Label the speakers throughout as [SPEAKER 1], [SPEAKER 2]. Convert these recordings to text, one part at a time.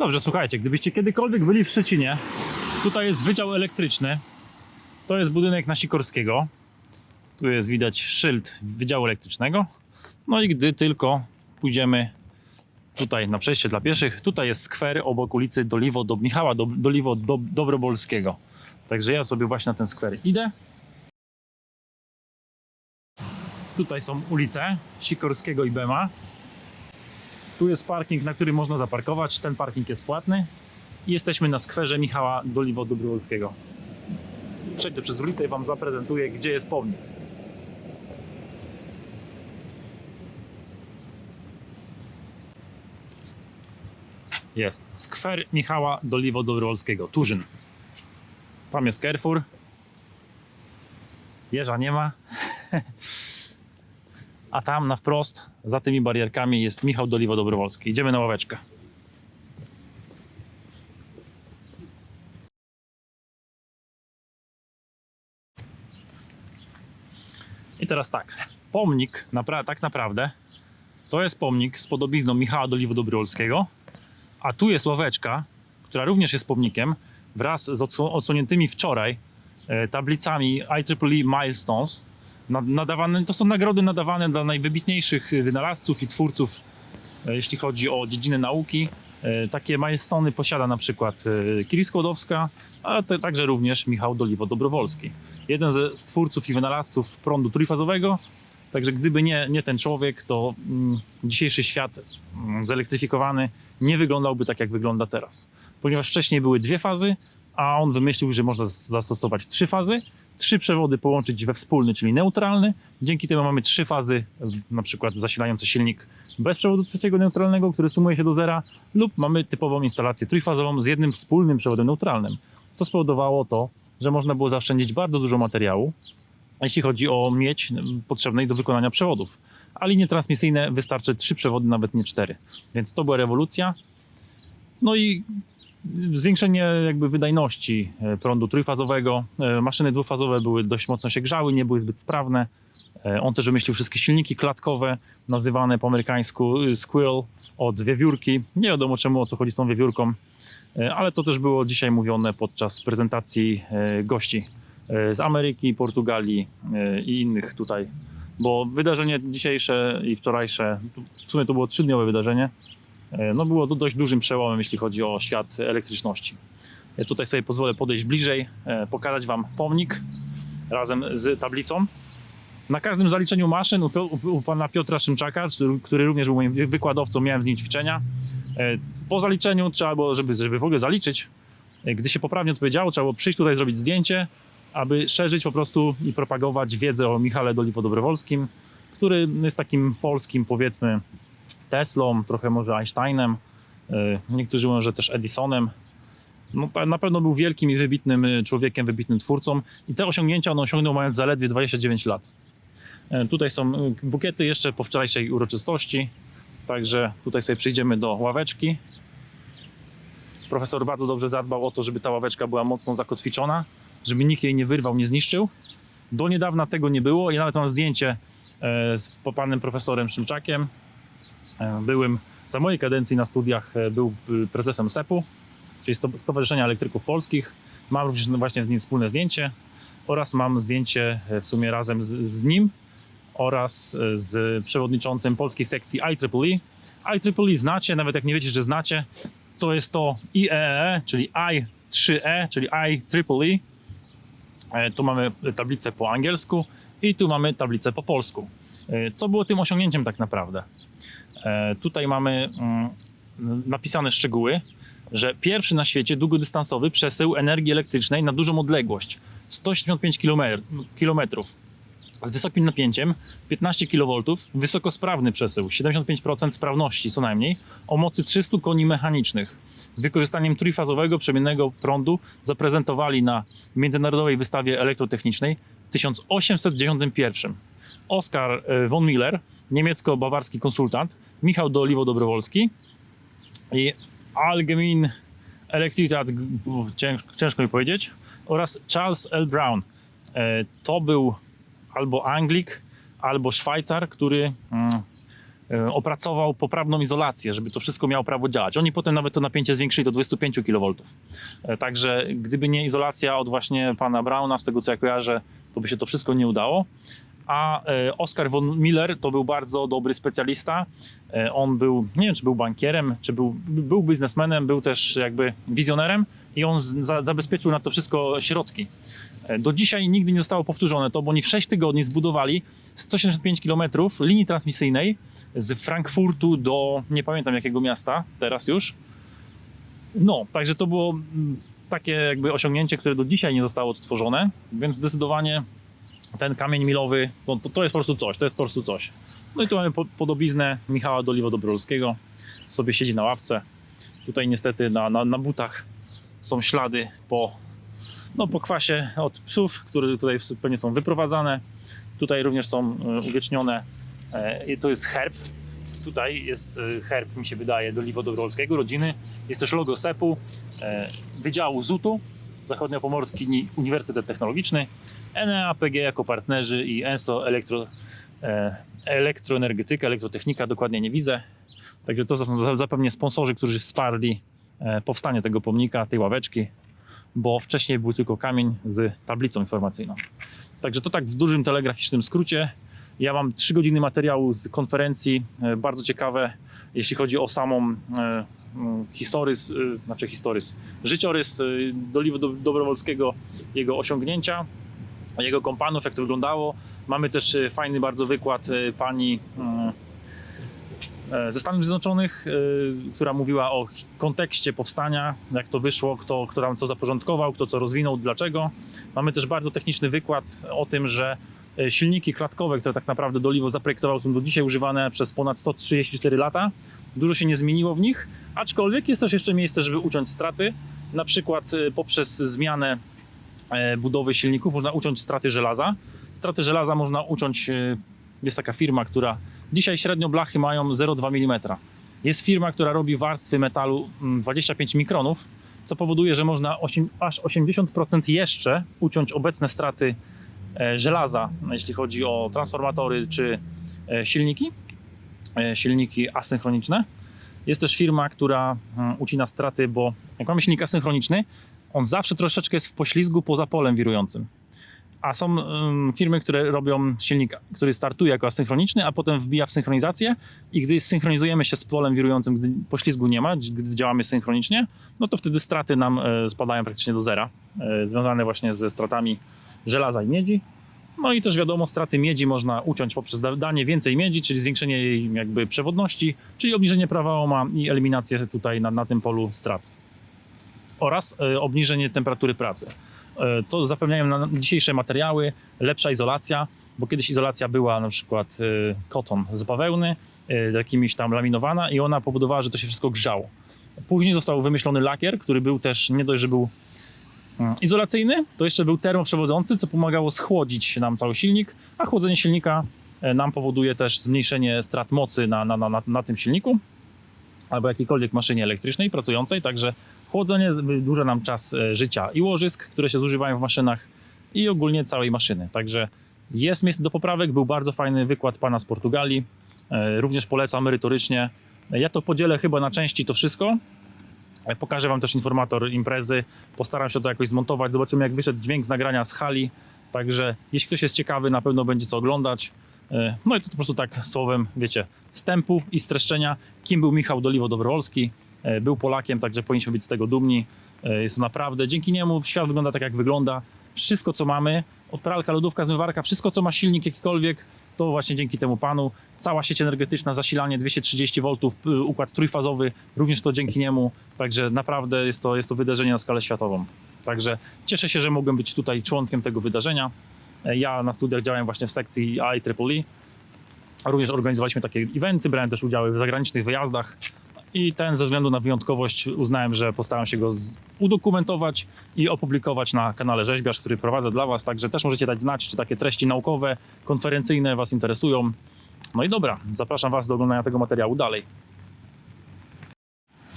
[SPEAKER 1] Dobrze, słuchajcie, gdybyście kiedykolwiek byli w Szczecinie, tutaj jest Wydział Elektryczny. To jest budynek na Sikorskiego. Tu jest widać szyld Wydziału Elektrycznego. No i gdy tylko pójdziemy tutaj na przejście dla pieszych, tutaj jest skwer obok ulicy Doliwo do Michała do, Doliwo do, Dobrobolskiego. Także ja sobie właśnie na ten skwer idę. Tutaj są ulice Sikorskiego i Bema. Tu jest parking, na którym można zaparkować. Ten parking jest płatny. I jesteśmy na skwerze Michała Doliwo Dobrowolskiego. Przejdę przez ulicę i Wam zaprezentuję, gdzie jest pomnik. Jest skwer Michała Doliwo Dobrowolskiego, Turzyn. Tam jest Carrefour. Jeża nie ma. A tam na wprost, za tymi barierkami jest Michał Doliwo Dobrowolski. Idziemy na ławeczkę. I teraz tak. Pomnik, napra- tak naprawdę, to jest pomnik z podobizną Michała Doliwo Dobrowolskiego, a tu jest ławeczka, która również jest pomnikiem, wraz z odsło- odsłoniętymi wczoraj e, tablicami IEEE Milestones. Nad- Nadawane, to są nagrody nadawane dla najwybitniejszych wynalazców i twórców, e, jeśli chodzi o dziedzinę nauki. E, Takie milestony posiada na przykład e, Kiri Skłodowska, a także również Michał Doliwo-Dobrowolski. Jeden ze stwórców i wynalazców prądu trójfazowego. Także gdyby nie, nie ten człowiek, to mm, dzisiejszy świat mm, zelektryfikowany nie wyglądałby tak, jak wygląda teraz. Ponieważ wcześniej były dwie fazy, a on wymyślił, że można zastosować trzy fazy, trzy przewody połączyć we wspólny, czyli neutralny. Dzięki temu mamy trzy fazy, na przykład zasilający silnik bez przewodu trzeciego neutralnego, który sumuje się do zera, lub mamy typową instalację trójfazową z jednym wspólnym przewodem neutralnym, co spowodowało to, że można było zaoszczędzić bardzo dużo materiału, jeśli chodzi o miedź y, potrzebnej do wykonania przewodów. A linie transmisyjne wystarczy trzy przewody, nawet nie cztery. Więc to była rewolucja. No i zwiększenie jakby wydajności e, prądu trójfazowego. E, Maszyny dwufazowe były dość mocno się grzały, nie były zbyt sprawne. E, On też wymyślił wszystkie silniki klatkowe, nazywane po amerykańsku y, squirrel od wiewiórki. Nie wiadomo czemu, o co chodzi z tą wiewiórką, ale to też było dzisiaj mówione podczas prezentacji gości z Ameryki, Portugalii i innych tutaj. Bo wydarzenie dzisiejsze i wczorajsze, w sumie to było trzydniowe wydarzenie, no było dość dużym przełomem, jeśli chodzi o świat elektryczności. Ja tutaj sobie pozwolę podejść bliżej, e, pokazać Wam pomnik razem z tablicą. Na każdym zaliczeniu maszyn u, Pio- u pana Piotra Szymczaka, który- również był moim wykładowcą, miałem z nim ćwiczenia. e, Po zaliczeniu trzeba było, żeby, żeby w ogóle zaliczyć, e, gdy się poprawnie odpowiedziało, trzeba było przyjść tutaj, zrobić zdjęcie, aby szerzyć po prostu i propagować wiedzę o Michale Doliwo-Dobrowolskim, który jest takim polskim, powiedzmy, Teslą, trochę może Einsteinem, y, niektórzy mówią, że też Edisonem. No, na pewno był wielkim i wybitnym y, człowiekiem, wybitnym twórcą i te osiągnięcia on osiągnął mając zaledwie 29 lat. E, Tutaj są y, bukiety jeszcze po wczorajszej uroczystości, także tutaj sobie przyjdziemy do ławeczki. Profesor bardzo dobrze zadbał o to, żeby ta ławeczka była mocno zakotwiczona, żeby nikt jej nie wyrwał, nie zniszczył. Do niedawna tego nie było i nawet mam zdjęcie e, z panem profesorem Szymczakiem, E, Byłem za mojej kadencji na studiach e, był y, prezesem SEP-u, czyli Sto- Stowarzyszenia Elektryków Polskich. Mam również właśnie z nim wspólne zdjęcie oraz mam zdjęcie e, w sumie razem z, z nim oraz e, z przewodniczącym polskiej sekcji IEEE. IEEE znacie, nawet jak nie wiecie, że znacie, to jest to IEEE, czyli I3E, czyli IEEE. E, Tu mamy tablicę po angielsku i tu mamy tablicę po polsku. E, Co było tym osiągnięciem tak naprawdę? E, Tutaj mamy mm, napisane szczegóły, że pierwszy na świecie długodystansowy przesył energii elektrycznej na dużą odległość 175 km z wysokim napięciem 15 kV, wysokosprawny przesył 75% sprawności co najmniej o mocy 300 koni mechanicznych z wykorzystaniem trójfazowego przemiennego prądu zaprezentowali na Międzynarodowej Wystawie Elektrotechnicznej w 1891. Oskar e, von Miller, niemiecko-bawarski konsultant, Michał Doliwo-Dobrowolski i Allgemein Elektrizitat, cięż- ciężko mi powiedzieć, oraz Charles L. Brown. E, To był albo Anglik, albo Szwajcar, który mm, e, opracował poprawną izolację, żeby to wszystko miało prawo działać. Oni potem nawet to napięcie zwiększyli do 25 kV. Także gdyby nie izolacja od właśnie pana Brauna, z tego co ja kojarzę, to by się to wszystko nie udało. A e, Oskar von Miller to był bardzo dobry specjalista. E, On był, nie wiem czy był bankierem, czy był, był biznesmenem, był też jakby wizjonerem i on za, zabezpieczył na to wszystko środki. E, Do dzisiaj nigdy nie zostało powtórzone to, bo oni w 6 tygodni zbudowali 175 km linii transmisyjnej z Frankfurtu do nie pamiętam jakiego miasta teraz już. No, także to było mm, takie jakby osiągnięcie, które do dzisiaj nie zostało odtworzone, więc zdecydowanie ten kamień milowy, no, to, to jest po prostu coś, to jest po prostu coś. No i tu mamy po, podobiznę Michała Doliwo-Dobrolskiego, sobie siedzi na ławce. Tutaj niestety na, na, na butach są ślady po, no, po kwasie od psów, które tutaj pewnie są wyprowadzane. Tutaj również są e, uwiecznione, e, to jest herb. Tutaj jest e, herb, mi się wydaje, Doliwo-Dobrolskiego, rodziny. Jest też logo SEP-u, e, Wydziału ZUT-u, Zachodniopomorski Ni- Uniwersytet Technologiczny, NEAPG jako partnerzy i ENSO elektro, e, elektroenergetyka, elektrotechnika, dokładnie nie widzę. Także to są za- zapewne sponsorzy, którzy wsparli e, powstanie tego pomnika, tej ławeczki, bo wcześniej był tylko kamień z tablicą informacyjną. Także to tak w dużym telegraficznym skrócie. Ja mam 3 godziny materiału z konferencji, e, bardzo ciekawe, jeśli chodzi o samą historys, e, znaczy historys, życiorys e, Doliwo Do- Dobrowolskiego, jego osiągnięcia, jego kompanów, jak to wyglądało. Mamy też e, fajny bardzo wykład pani ze Stanów Zjednoczonych, która mówiła o kontekście powstania, jak to wyszło, kto, kto tam co zaporządkował, kto co rozwinął, dlaczego. Mamy też bardzo techniczny wykład o tym, że silniki klatkowe, które tak naprawdę Doliwo zaprojektował, są do dzisiaj używane przez ponad 134 lata. Dużo się nie zmieniło w nich, aczkolwiek jest też jeszcze miejsce, żeby uciąć straty, na przykład e, poprzez zmianę e, budowy silników można uciąć straty żelaza. Straty żelaza można uciąć, e, jest taka firma, która dzisiaj średnio blachy mają 0,2 mm. Jest firma, która robi warstwy metalu mm, 25 mikronów, co powoduje, że można osiem, aż 80% jeszcze uciąć obecne straty e, żelaza, jeśli chodzi o transformatory czy e, silniki, silniki asynchroniczne. Jest też firma, która mm, ucina straty, bo jak mamy silnik asynchroniczny, on zawsze troszeczkę jest w poślizgu poza polem wirującym. A są ym, firmy, które robią silnik, który startuje jako asynchroniczny, a potem wbija w synchronizację i gdy synchronizujemy się z polem wirującym, gdy poślizgu nie ma, gdy działamy synchronicznie, no to wtedy straty nam e, spadają praktycznie do zera, e, związane właśnie ze stratami żelaza i miedzi. No i też wiadomo, straty miedzi można uciąć poprzez da- danie więcej miedzi, czyli zwiększenie jej jakby przewodności, czyli obniżenie prawa ohma i eliminację tutaj na, na tym polu strat oraz e, obniżenie temperatury pracy. E, To zapewniają na dzisiejsze materiały, lepsza izolacja, bo kiedyś izolacja była na przykład e, koton z bawełny, e, jakimiś tam laminowana i ona powodowała, że to się wszystko grzało. Później został wymyślony lakier, który był też nie dość, że był izolacyjny, to jeszcze był termoprzewodzący, co pomagało schłodzić nam cały silnik, a chłodzenie silnika e, nam powoduje też zmniejszenie strat mocy na, na, na, na, na tym silniku albo jakiejkolwiek maszynie elektrycznej pracującej, także chłodzenie wydłuża nam czas e, życia i łożysk, które się zużywają w maszynach i ogólnie całej maszyny. Także jest miejsce do poprawek, był bardzo fajny wykład pana z Portugalii, e, również polecam merytorycznie. Ja to podzielę chyba na części to wszystko. E, Pokażę wam też informator imprezy, postaram się to jakoś zmontować, zobaczymy jak wyszedł dźwięk z nagrania z hali, także jeśli ktoś jest ciekawy, na pewno będzie co oglądać. E, No i to po prostu tak słowem, wiecie, wstępu i streszczenia, kim był Michał Doliwo-Dobrowolski. E, Był Polakiem, także powinniśmy być z tego dumni. Jest to naprawdę, dzięki niemu świat wygląda tak, jak wygląda. Wszystko, co mamy, od pralka, lodówka, zmywarka, wszystko, co ma silnik jakikolwiek, to właśnie dzięki temu panu. Cała sieć energetyczna, zasilanie 230 V, y, układ trójfazowy, również to dzięki niemu. Także naprawdę jest to, jest to wydarzenie na skalę światową. Także cieszę się, że mogłem być tutaj członkiem tego wydarzenia. E, Ja na studiach działałem właśnie w sekcji IEEE. Również organizowaliśmy takie eventy, brałem też udziały w zagranicznych wyjazdach i ten ze względu na wyjątkowość uznałem, że postaram się go udokumentować i opublikować na kanale Rzeźbiarz, który prowadzę dla Was, także też możecie dać znać, czy takie treści naukowe, konferencyjne Was interesują. No i dobra, zapraszam Was do oglądania tego materiału dalej.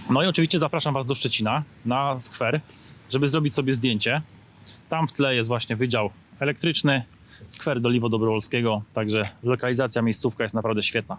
[SPEAKER 1] No i oczywiście zapraszam Was do Szczecina na skwer, żeby zrobić sobie zdjęcie. Tam w tle jest właśnie wydział elektryczny, skwer do Liwo Dobrowolskiego, także lokalizacja, miejscówka jest naprawdę świetna.